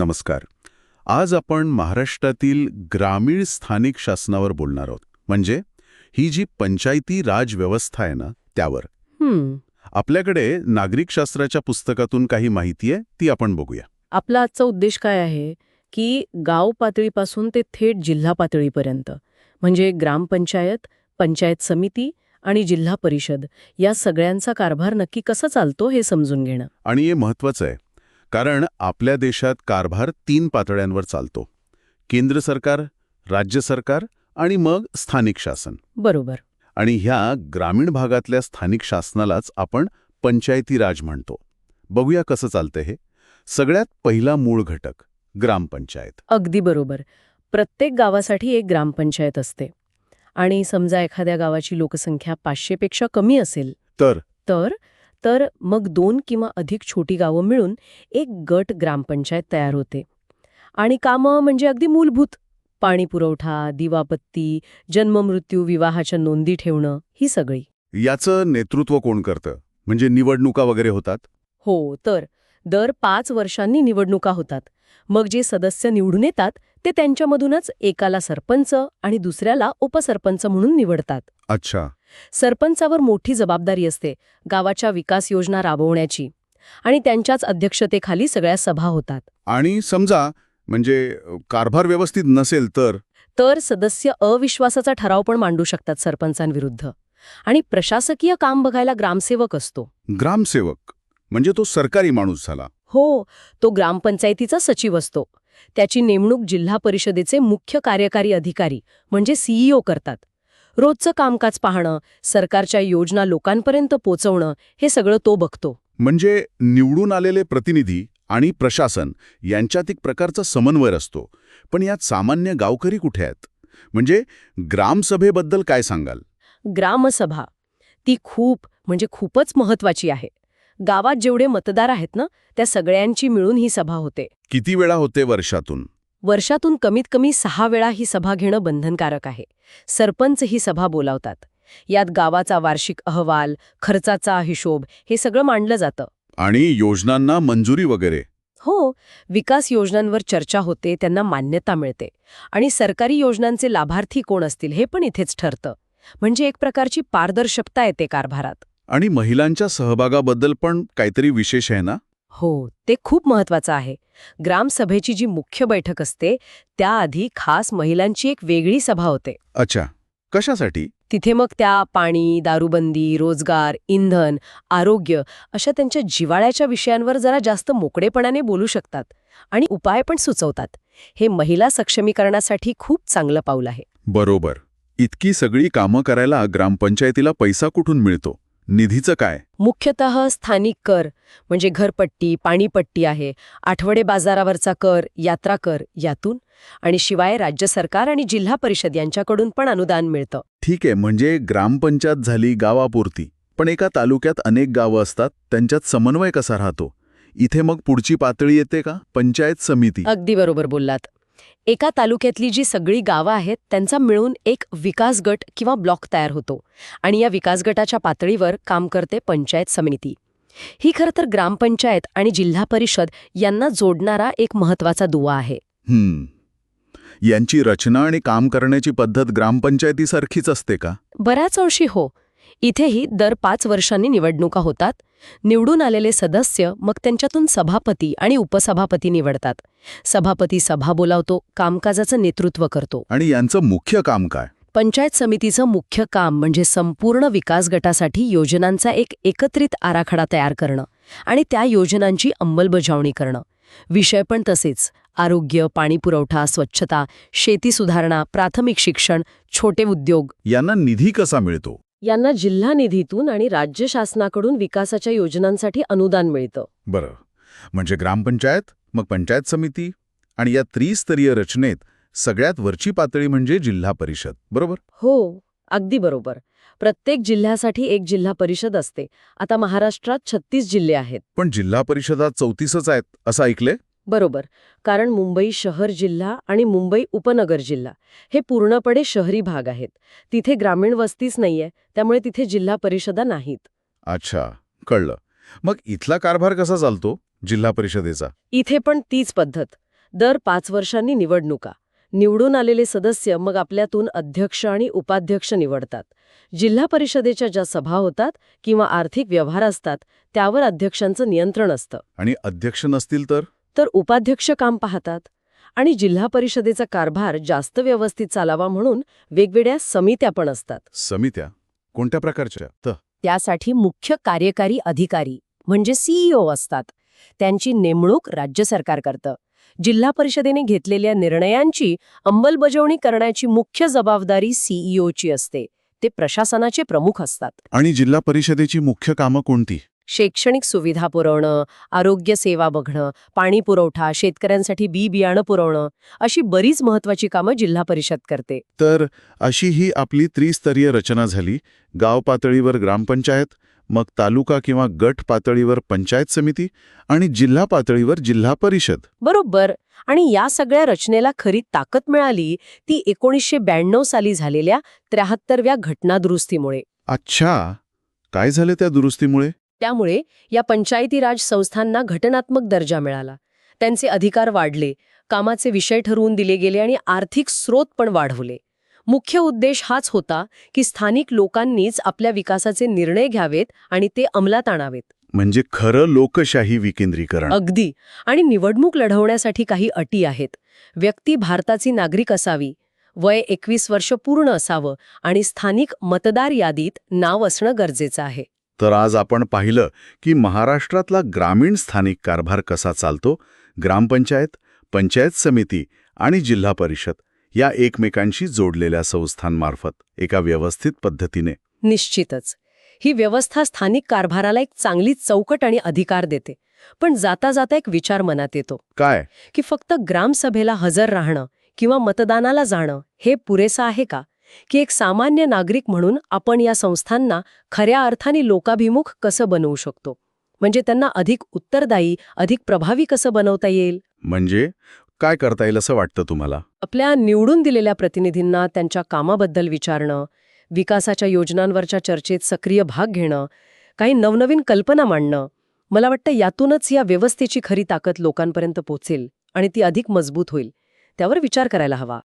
नमस्कार. आज आपण महाराष्ट्रातील ग्रामीण स्थानिक शासनावर बोलणार आहोत. म्हणजे ही जी पंचायती राज व्यवस्था आहे ना त्यावर. हम्म. आपल्याकडे नागरिक शास्त्राच्या पुस्तकातून काही माहिती आहे ती आपण बघूया. आपला आजचा उद्देश काय आहे? की गाव पातळीपासून ते थेट जिल्हा पातळीपर्यंत. म्हणजे ग्रामपंचायत पंचायत समिती आणि जिल्हा परिषद या सगळ्यांचा कारभार नक्की कसा चालतो हे समजून घेणं. आणि हे महत्वाचं आहे. कारण आपल्या देशात कारभार तीन पातळ्यांवर चालतो. केंद्र सरकार राज्य सरकार आणि मग स्थानिक शासन. बरोबर. आणि ह्या ग्रामीण भागातल्या स्थानिक शासनालाच आपण पंचायती राज म्हणतो. बघूया कसं चालतं हे. सगळ्यात पहिला मूळ घटक ग्रामपंचायत. अगदी बरोबर. प्रत्येक गावासाठी एक ग्रामपंचायत असते. आणि समजा एखाद्या गावाची लोकसंख्या पाचशेपेक्षा कमी असेल तर? तर तर मग दोन किंवा अधिक छोटी गावं मिळून एक गट ग्रामपंचायत तयार होते. आणि कामं म्हणजे अगदी मूलभूत. पाणी पुरवठा दिवाबत्ती जन्ममृत्यू विवाहाच्या नोंदी ठेवणं ही सगळी. याचं नेतृत्व कोण करतं? म्हणजे निवडणुका वगैरे होतात? हो तर दर पाच वर्षांनी निवडणुका होतात. मग जे सदस्य निवडून येतात ते त्यांच्यामधूनच एकाला सरपंच आणि दुसऱ्याला उपसरपंच म्हणून निवडतात. अच्छा. सरपंचावर मोठी जबाबदारी असते गावाच्या विकास योजना राबवण्याची. आणि त्यांच्याच अध्यक्षतेखाली सगळ्या सभा होतात. आणि समजा म्हणजे कारभार व्यवस्थित नसेल तर? तर सदस्य अविश्वासाचा ठराव पण मांडू शकतात सरपंचांविरुद्ध. आणि प्रशासकीय काम बघायला ग्रामसेवक असतो. ग्रामसेवक म्हणजे तो सरकारी माणूस झाला. हो तो ग्रामपंचायतीचा सचिव असतो. त्याची नेमणूक जिल्हा परिषदेचे मुख्य कार्यकारी अधिकारी म्हणजे सीईओ करतात. रोजचं कामकाज पाहणं सरकारच्या योजना लोकांपर्यंत पोचवणं हे सगळं तो बघतो. म्हणजे निवडून आलेले प्रतिनिधी आणि प्रशासन यांच्यात एक प्रकारचा समन्वय असतो. पण यात सामान्य गावकरी कुठे आहेत? म्हणजे ग्रामसभेबद्दल काय सांगाल? ग्रामसभा. ती खूप म्हणजे खूपच महत्वाची आहे. गावात जेवढे मतदार आहेत ना त्या सगळ्यांची मिळून ही सभा होते. किती वेळा होते वर्षातून? वर्षातून कमीत कमी सहा वेळा ही सभा घेणं बंधनकारक आहे. सरपंच ही सभा बोलावतात. यात गावाचा वार्षिक अहवाल खर्चाचा हिशोब हे सगळं मांडलं जातं. आणि योजनांना मंजुरी वगैरे. हो विकास योजनांवर चर्चा होते त्यांना मान्यता मिळते. आणि सरकारी योजनांचे लाभार्थी कोण असतील हे पण इथेच ठरतं. म्हणजे एक प्रकारची पारदर्शकता येते कारभारात. आणि महिलांच्या सहभागाबद्दल पण काहीतरी विशेष आहे ना? हो ते खूप महत्वाचं आहे. ग्रामसभेची जी मुख्य बैठक असते त्याआधी खास महिलांची एक वेगळी सभा होते. अच्छा. कशासाठी? तिथे मग त्या पाणी दारूबंदी रोजगार इंधन आरोग्य अशा त्यांच्या जिवाळ्याच्या विषयांवर जरा जास्त मोकळेपणाने बोलू शकतात आणि उपाय पण सुचवतात. हे महिला सक्षमीकरणासाठी खूप चांगलं पाऊल आहे. बरोबर. इतकी सगळी कामं करायला ग्रामपंचायतीला पैसा कुठून मिळतो? निधीचं काय? मुख्यतः स्थानिक कर म्हणजे घरपट्टी पाणीपट्टी आहे आठवडे बाजारावरचा कर यात्रा कर यातून. आणि शिवाय राज्य सरकार आणि जिल्हा परिषद यांच्याकडून पण अनुदान मिळतं. ठीक आहे म्हणजे ग्रामपंचायत झाली गावापुरती पण एका तालुक्यात अनेक गावं असतात त्यांच्यात समन्वय कसा राहतो? इथे मग पुढची पातळी येते का? पंचायत समिती. अगदी बरोबर बोललात. एका तालुक्यातली जी सगळी गावं आहेत त्यांचा मिळून एक विकास गट किंवा ब्लॉक तयार होतो. आणि या विकास गटाच्या पातळीवर काम करते पंचायत समिती. ही खरं तर ग्रामपंचायत आणि जिल्हा परिषद यांना जोडणारा एक महत्त्वाचा दुवा आहे. यांची रचना आणि काम करण्याची पद्धत ग्रामपंचायतीसारखीच असते का? बऱ्याच अंशी हो. इथेही दर पाच वर्षांनी निवडणुका होतात. निवडून आलेले सदस्य मग त्यांच्यातून सभापती आणि उपसभापती निवडतात. सभापती सभा बोलावतो कामकाजाचं नेतृत्व करतो. आणि यांचं मुख्य काम काय? पंचायत समितीचं मुख्य काम म्हणजे संपूर्ण विकास गटासाठी योजनांचा एक एकत्रित आराखडा तयार करणं आणि त्या योजनांची अंमलबजावणी करणं. विषय पण तसेच. आरोग्य पाणीपुरवठा स्वच्छता शेती सुधारणा प्राथमिक शिक्षण छोटे उद्योग. यांना निधी कसा मिळतो? यांना जिल्हा निधीतून आणि राज्य शासनाकडून विकासाच्या योजनांसाठी अनुदान मिळतं. बरं. म्हणजे ग्रामपंचायत मग पंचायत समिती आणि या त्रिस्तरीय रचनेत सगळ्यात वरची पातळी म्हणजे जिल्हा परिषद बरोबर? हो अगदी बरोबर. प्रत्येक जिल्ह्यासाठी एक जिल्हा परिषद असते. आता महाराष्ट्रात छत्तीस जिल्हे आहेत. पण जिल्हा परिषदात चौतीसच आहेत असं ऐकलंय? बरोबर. कारण मुंबई शहर जिल्हा आणि मुंबई उपनगर जिल्हा हे पूर्णपणे शहरी भाग आहेत. तिथे ग्रामीण वस्तीच नाहीये त्यामुळे तिथे जिल्हा परिषदा नाहीत. अच्छा कळलं. मग इथला कारभार कसा चालतो जिल्हा परिषदेचा? इथे पण तीच पद्धत. दर पाच वर्षांनी निवडणुका. निवडून आलेले सदस्य मग आपल्यातून अध्यक्ष आणि उपाध्यक्ष निवडतात. जिल्हा परिषदेच्या ज्या सभा होतात किंवा आर्थिक व्यवहार असतात त्यावर अध्यक्षांचं नियंत्रण असतं. आणि अध्यक्ष नसतील तर? तर उपाध्यक्ष काम पाहतात आणि जिल्हा परिषदेचा कारभार जास्त व्यवस्थित चालावा म्हणून वेगवेगळ्या समित्या पण असतात. समित्या? कोणत्या प्रकारच्या? त्यासाठी मुख्य कार्यकारी अधिकारी म्हणजे सीईओ असतात. त्यांची नेमणूक राज्य सरकार करतं. जिल्हा परिषदेने घेतलेल्या निर्णयांची अंमलबजावणी करण्याची मुख्य जबाबदारी सीईओची असते. ते प्रशासनाचे प्रमुख असतात. आणि जिल्हा परिषदेची मुख्य कामं कोणती? शैक्षणिक सुविधा पुरवणं आरोग्य सेवा बघणं पाणी पुरवठा शेतकऱ्यांसाठी बी बियाणं पुरवणं अशी बरीच महत्वाची कामं जिल्हा परिषद करते. तर अशी ही आपली त्रिस्तरीय रचना झाली. गाव पातळीवर ग्रामपंचायत मग तालुका किंवा गट पातळीवर पंचायत समिती आणि जिल्हा पातळीवर जिल्हा परिषद. बरोबर. आणि या सगळ्या रचनेला खरी ताकद मिळाली ती एकोणीसशे ब्याण्णव साली झालेल्या त्र्याहत्तरव्या घटनादुरुस्तीमुळे. अच्छा. काय झालं त्या दुरुस्तीमुळे? त्यामुळे या पंचायती राज संस्थांना घटनात्मक दर्जा मिळाला. त्यांचे अधिकार वाढले कामाचे विषय ठरवून दिले गेले आणि आर्थिक स्रोत पण वाढवले. मुख्य उद्देश हाच होता की स्थानिक लोकांनीच आपल्या विकासाचे निर्णय घ्यावेत आणि ते अंमलात आणावेत. म्हणजे खरं लोकशाही विकेंद्रीकरण. अगदी. आणि निवडणूक लढवण्यासाठी काही अटी आहेत. व्यक्ती भारताची नागरिक असावी वय एकवीस वर्ष पूर्ण असावं आणि स्थानिक मतदार यादीत नाव असणं गरजेचं आहे. तर आज आपण पाहिलं की महाराष्ट्रातला ग्रामीण स्थानिक कारभार कसा चालतो ग्रामपंचायत पंचायत समिती आणि जिल्हा परिषद या एकमेकांशी जोडलेल्या संस्थांमार्फत एका व्यवस्थित पद्धतीने. निश्चितच. ही व्यवस्था स्थानिक कारभाराला एक चांगली चौकट आणि अधिकार देते पण जाता जाता एक विचार मनात येतो. काय? की फक्त ग्रामसभेला हजर राहणं किंवा मतदानाला जाणं हे पुरेसं आहे का? की एक सामान्य नागरिक म्हणून आपण या संस्थांना खऱ्या अर्थाने लोकाभिमुख कसं बनवू शकतो? म्हणजे त्यांना अधिक उत्तरदायी अधिक प्रभावी कसं बनवता येईल? म्हणजे? काय करता येईल असं वाटतं तुम्हाला? आपल्या निवडून दिलेल्या प्रतिनिधींना त्यांच्या कामाबद्दल विचारणं विकासाच्या योजनांवरच्या चर्चेत सक्रिय भाग घेणं काही नवनवीन कल्पना मांडणं मला वाटतं यातूनच या व्यवस्थेची खरी ताकद लोकांपर्यंत पोचेल आणि ती अधिक मजबूत होईल. त्यावर विचार करायला हवा.